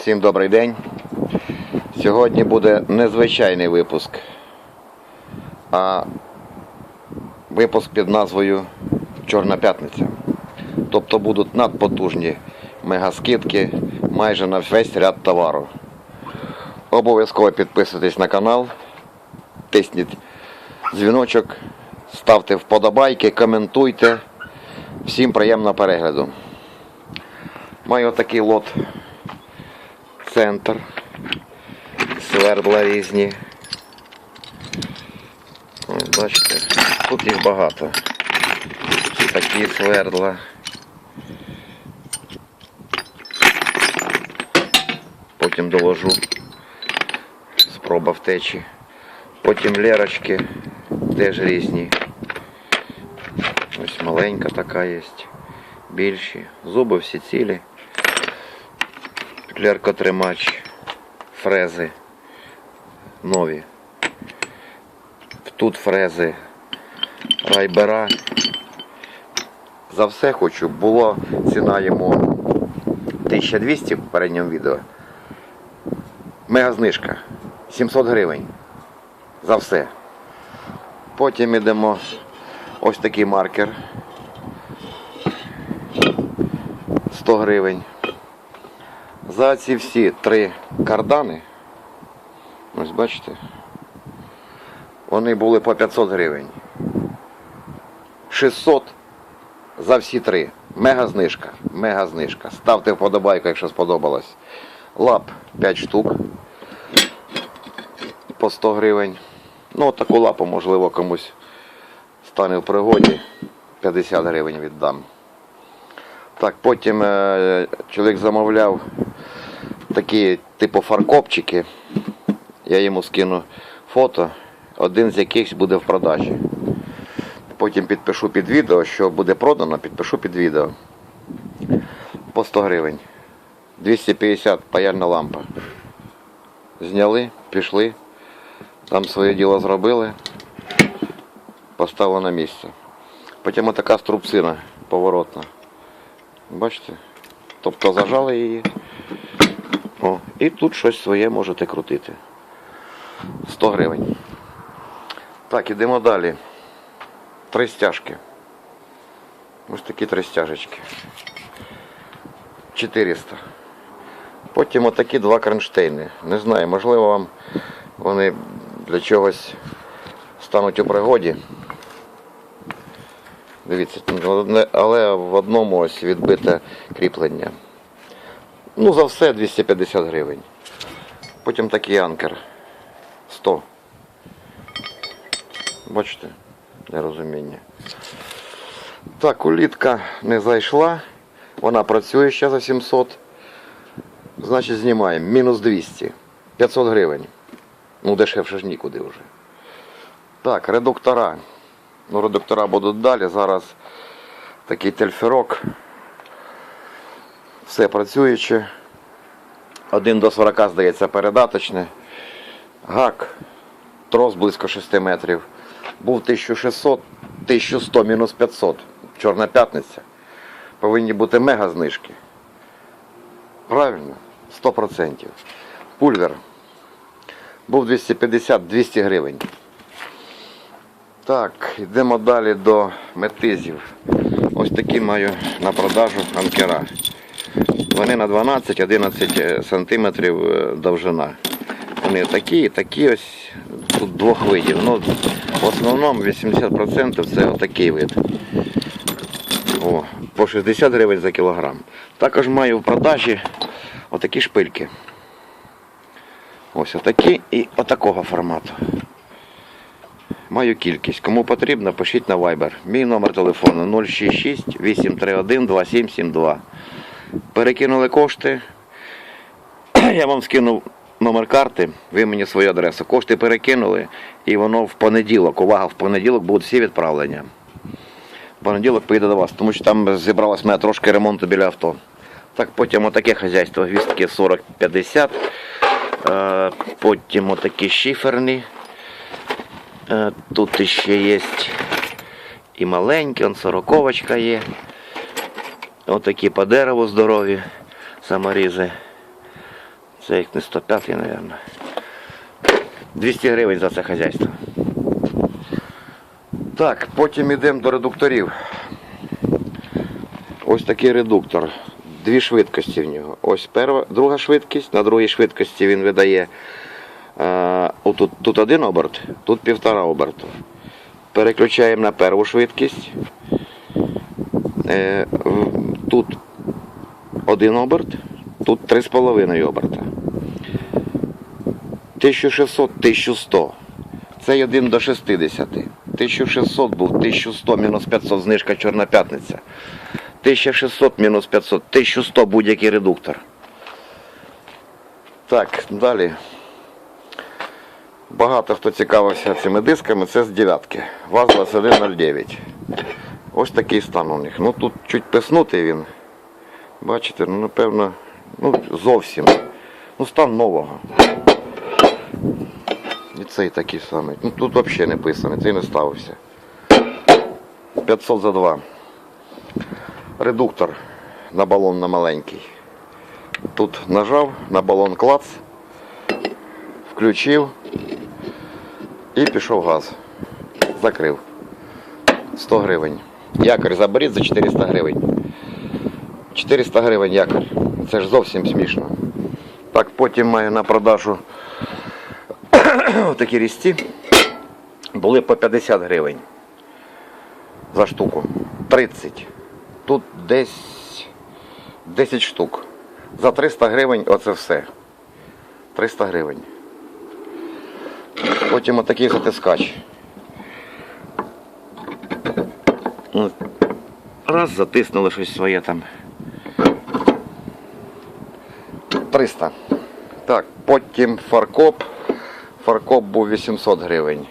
Всім добрий день. Сьогодні буде незвичайний випуск, а випуск під назвою Чорна п'ятниця. Тобто будуть надпотужні мегаскидки майже на весь ряд товару. Обов'язково підписуйтесь на канал, тисніть дзвіночок, ставте вподобайки, коментуйте. Всім приємного перегляду. Маю такий лот центр, свердла різні. Ось бачите, тут їх багато. Такі свердла. Потім доложу. Спроба втечі. Потім лерочки теж різні. Ось маленька така є. Більші. Зуби всі цілі. Клеркотримач, фрези нові. Тут фрези райбера. За все хочу. Було ціна йому 1200 в попередньому відео. Мега знижка. 700 гривень. За все. Потім йдемо ось такий маркер. 100 гривень. За ці всі три кардани, ось бачите, вони були по 500 гривень. 600 за всі три. Мега знижка. Мега знижка. Ставте вподобайку, якщо сподобалось. Лап 5 штук по 100 гривень. Ну, таку лапу, можливо, комусь стане в пригоді. 50 гривень віддам. Так, потім е, чоловік замовляв такі типу фаркопчики. Я йому скину фото, один з яких буде в продажі. Потім підпишу під відео, що буде продано, підпишу під відео. По 100 гривень. 250 паяльна лампа. Зняли, пішли, там своє діло зробили, поставили на місце. Потім отака струбцина поворотна. Бачите? Тобто зажали її. О, і тут щось своє можете крутити. 100 гривень. Так, ідемо далі. Три стяжки. Ось такі три стяжечки. 400. Потім отакі два кронштейни. Не знаю, можливо вам вони для чогось стануть у пригоді. Дивіться, але в одному ось відбите кріплення. Ну, за все 250 гривень. Потім такий анкер 100. Бачите, нерозуміння. Так, улітка не зайшла. Вона працює ще за 700. Значить, знімаємо. Мінус 200. 500 гривень. Ну, дешевше ж нікуди вже. Так, редуктора. Ну, редуктора будуть далі. Зараз такий тельферок. Все працююче. 1 до 40, здається, передаточне. Гак. Трос близько 6 метрів. Був 1600, 1100 мінус 500. Чорна п'ятниця. Повинні бути мега знижки. Правильно? 100%. Пульвер. Був 250-200 гривень. Так, йдемо далі до метизів. Ось такі маю на продажу анкера. Вони на 12-11 сантиметрів е, довжина. Вони такі, такі ось тут двох видів. Ну, в основному 80% це отакий вид. О, по 60 гривень за кілограм. Також маю в продажі отакі шпильки. Ось отакі і отакого формату. Маю кількість. Кому потрібно, пишіть на Viber. Мій номер телефону 066 831 2772. Перекинули кошти. Я вам скинув номер карти, ви мені свою адресу. Кошти перекинули, і воно в понеділок. Увага, в понеділок будуть всі відправлення. В понеділок поїде до вас, тому що там зібралось мене трошки ремонту біля авто. Так, потім отаке хазяйство, гвістки 40-50. Е, Потім отакі шиферні. Е, Тут ще є і маленькі, он сороковочка є. Отакі по дереву здорові саморізи. Це як не 105, мабуть. 200 гривень за це хазяйство. Так, потім йдемо до редукторів. Ось такий редуктор. Дві швидкості в нього. Ось перша, друга швидкість. На другій швидкості він видає е, отут, тут один оберт, тут півтора оберту. Переключаємо на першу швидкість. Е, тут один оберт, тут 3,5 оберта. 1600, 1100. Цей 1 до 60. 1600 був, 1100 мінус 500 знижка Чорна п'ятниця. 1600 мінус 500, 1100 будь-який редуктор. Так, далі. Багато хто цікавився цими дисками, це з дев'ятки. ВАЗ-2109. Ось такий стан у них. Ну тут чуть писнутий він. Бачите, ну напевно, ну зовсім. Ну стан нового. І цей такий самий. Ну тут взагалі не писаний, цей не ставився. 500 за 2. Редуктор на балон на маленький. Тут нажав на балон клац, включив і пішов газ. Закрив. 100 гривень. Якорь заберіть за 400 гривень. 400 гривень якорь. Це ж зовсім смішно. Так, потім маю на продажу такі різці. Були по 50 гривень за штуку. 30. Тут десь 10 штук. За 300 гривень оце все. 300 гривень. Потім отакий затискач. Ну, Раз затиснули щось своє там. 300. Так, потім фаркоп. Фаркоп був 800 гривень.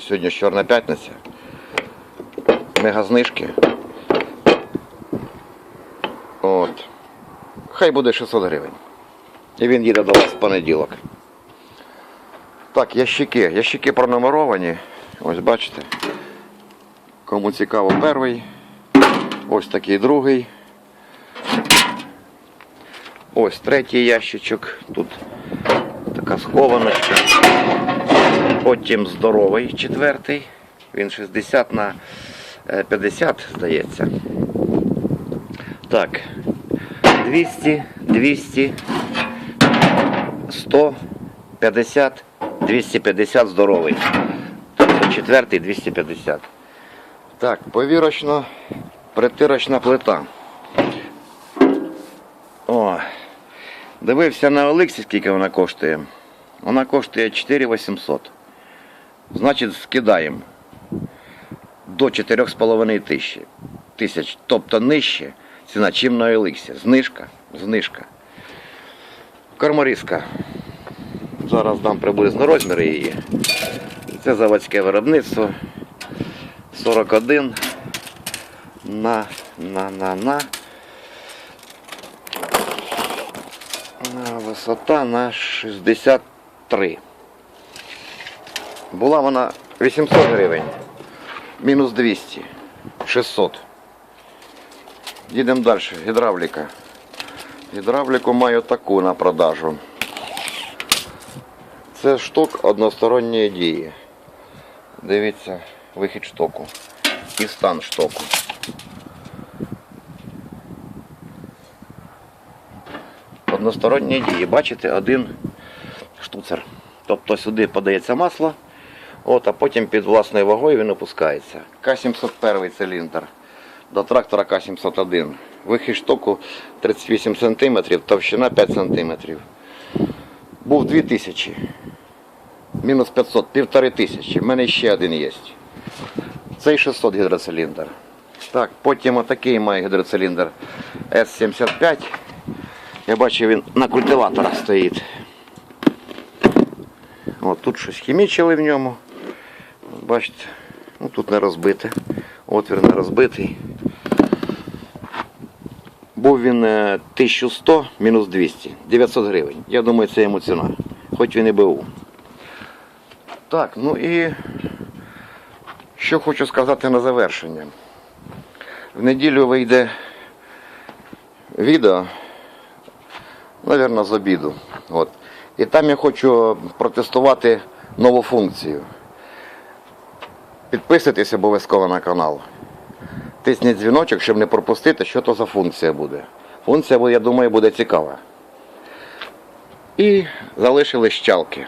Сьогодні Чорна п'ятниця. Мега знижки. От. Хай буде 600 гривень. І він їде до вас в понеділок. Так, ящики. Ящики пронумеровані. Ось бачите. Кому цікаво перший. Ось такий другий. Ось третій ящичок. Тут така схованочка. Потім здоровий четвертий. Він 60 на е, 50, здається. Так. 200, 200, 100, 50, 250 здоровий. Тобто четвертий 250. Так, повірочно, притирочна плита. О, дивився на Олексі, скільки вона коштує. Вона коштує 4800. Значить, скидаємо до 4,5 тисячі. тисяч. Тобто нижче ціна, чим на Еликсі. Знижка, знижка. Корморізка. Зараз дам приблизно розміри її. Це заводське виробництво. 41 на на на на. Висота на 63. Була вона 800 гривень. Мінус 200. 600. Їдемо далі. Гідравліка. Гідравліку маю таку на продажу. Це шток односторонньої дії. Дивіться, вихід штоку. І стан штоку. Односторонні дії. Бачите, один штуцер. Тобто сюди подається масло, от, а потім під власною вагою він опускається. К-701 циліндр. До трактора К-701. Вихід штоку 38 см, товщина 5 см. Був 2000. Мінус 500, півтори тисячі. В мене ще один є. Цей 600 гідроциліндр. Так, потім отакий має гідроциліндр С-75. Я бачу, він на культиваторах стоїть. От тут щось хімічили в ньому. Бачите, ну тут не розбите. Отвір не розбитий. Був він е, 1100 мінус 200, 900 гривень. Я думаю, це йому ціна. Хоч він і БУ. Так, ну і що хочу сказати на завершення. В неділю вийде відео Навірно, з обіду. От. І там я хочу протестувати нову функцію. Підписуйтесь обов'язково на канал. Тисніть дзвіночок, щоб не пропустити, що то за функція буде. Функція, я думаю, буде цікава. І залишили щалки.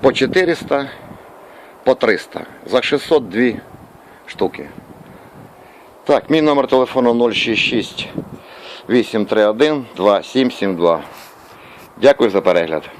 По 400, по 300. За 602 штуки. Так, мій номер телефону 066 831 2772. Дякую за перегляд.